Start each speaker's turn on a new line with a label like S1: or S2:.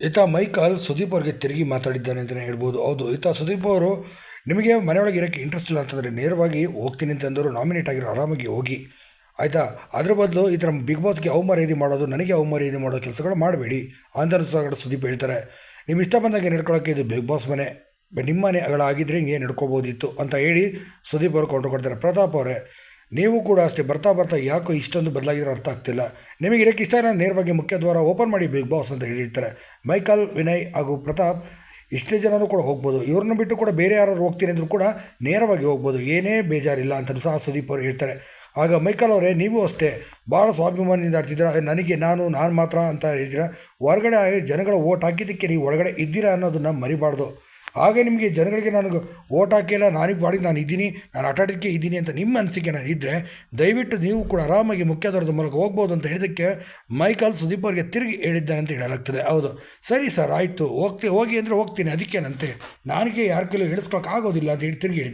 S1: ಈತ ಮೈಕಲ್ ಸುದೀಪ್ ಅವ್ರಿಗೆ ತಿರುಗಿ ಮಾತಾಡಿದ್ದಾನೆ ಅಂತಲೇ ಹೇಳ್ಬೋದು. ಹೌದು, ಈತ ಸುದೀಪ್ ಅವರು ನಿಮಗೆ ಮನೆಯೊಳಗೆ ಇರೋಕ್ಕೆ ಇಂಟ್ರೆಸ್ಟ್ ಇಲ್ಲ ಅಂತಂದರೆ ನೇರವಾಗಿ ಹೋಗ್ತೀನಿ ಅಂತಂದರು ನಾಮಿನೇಟ್ ಆಗಿರೋ ಆರಾಮಾಗಿ ಹೋಗಿ. ಆಯಿತಾ? ಅದ್ರ ಬದಲು ಈ ಥರ ಬಿಗ್ ಬಾಸ್ಗೆ ಅವಮರ್ಯಾದೆ ಮಾಡೋದು, ನನಗೆ ಅವಮರ್ಯಾದೆ ಮಾಡೋ ಕೆಲಸಗಳು ಮಾಡಬೇಡಿ ಸಹ ಸುದೀಪ್ ಹೇಳ್ತಾರೆ. ನಿಮ್ಮ ಇಷ್ಟ ಬಂದಾಗೆ ನಡ್ಕೊಳ್ಳೋಕ್ಕೆ ಇದು ಬಿಗ್ ಬಾಸ್ ಮನೆ. ನಿಮ್ಮ ಮನೆಗಳಾಗಿದ್ದರೆ ಹಿಂಗೆ ನಡ್ಕೋಬೋದಿತ್ತು ಅಂತ ಹೇಳಿ ಸುದೀಪ್ ಅವರು ಕೊಂಡು ಕೊಡ್ತಾರೆ. ಪ್ರತಾಪ್ ಅವರೇ ನೀವು ಕೂಡ ಅಷ್ಟೇ ಬರ್ತಾ ಬರ್ತಾ ಯಾಕೋ ಇಷ್ಟೊಂದು ಬದಲಾಗಿರೋ ಅರ್ಥ ಆಗ್ತಿಲ್ಲ. ನಿಮಗೆ ಇದಕ್ಕೆ ಇಷ್ಟ ಇಲ್ಲ ನೇರವಾಗಿ ಮುಖ್ಯ ದ್ವಾರ ಓಪನ್ ಮಾಡಿ ಬಿಗ್ ಬಾಸ್ ಅಂತ ಹೇಳಿರ್ತಾರೆ. ಮೈಕಲ್, ವಿನಯ್ ಹಾಗೂ ಪ್ರತಾಪ್ ಇಷ್ಟೇ ಜನರು ಕೂಡ ಹೋಗ್ಬೋದು. ಇವ್ರನ್ನ ಬಿಟ್ಟು ಕೂಡ ಬೇರೆ ಯಾರು ಹೋಗ್ತೀನಿ ಅಂದರೂ ಕೂಡ ನೇರವಾಗಿ ಹೋಗ್ಬೋದು. ಏನೇ ಬೇಜಾರಿಲ್ಲ ಅಂತ ಸಹ ಸುದೀಪ್ ಅವರು ಹೇಳ್ತಾರೆ. ಆಗ ಮೈಕಲ್ ಅವರೇ, ನೀವು ಅಷ್ಟೇ ಭಾಳ ಸ್ವಾಭಿಮಾನದಿಂದ ಆಡ್ತಿದ್ದೀರಾ? ನನಗೆ ನಾನು ನಾನು ಮಾತ್ರ ಅಂತ ಹೇಳ್ತೀರಾ ಹೊರಗಡೆ ಜನಗಳ ಓಟ್ ಹಾಕಿದ್ದಕ್ಕೆ ನೀವು ಒಳಗಡೆ ಇದ್ದೀರಾ ಅನ್ನೋದನ್ನು ಮರಿಬಾರ್ದು. ಹಾಗೆ ನಿಮಗೆ ಜನಗಳಿಗೆ ನನಗೆ ಓಟ್ ಹಾಕಿಲ್ಲ ನಾನಿಗೆ ಬಾಡಿ ನಾನು ಇದ್ದೀನಿ ನಾನು ಆಟಾಡೋಕ್ಕೆ ಇದ್ದೀನಿ ಅಂತ ನಿಮ್ಮ ಅನಿಸಿಕೆ ನಾನು ಇದ್ದರೆ ದಯವಿಟ್ಟು ನೀವು ಕೂಡ ಆರಾಮಾಗಿ ಮುಖ್ಯಧಾರದ ಮೂಲಕ ಹೋಗ್ಬೋದು ಅಂತ ಹೇಳಿದ್ದಕ್ಕೆ ಮೈಕಲ್ ಸುದೀಪ್ ಅವರಿಗೆ ತಿರುಗಿ ಹೇಳಿದ್ದಾನೆ ಅಂತ ಹೇಳಲಾಗ್ತದೆ. ಹೌದು. ಸರಿ ಸರ್, ಆಯಿತು. ಹೋಗ್ತಿ, ಹೋಗಿ ಅಂದರೆ ಹೋಗ್ತೀನಿ. ಅದಕ್ಕೇನಂತೆ ನನಗೆ ಯಾರ ಕೈಲೂ ಹೇಳಿಸ್ಕೊಳಕ್ಕೆ ಆಗೋದಿಲ್ಲ ಅಂತ ಹೇಳಿ ತಿರುಗಿ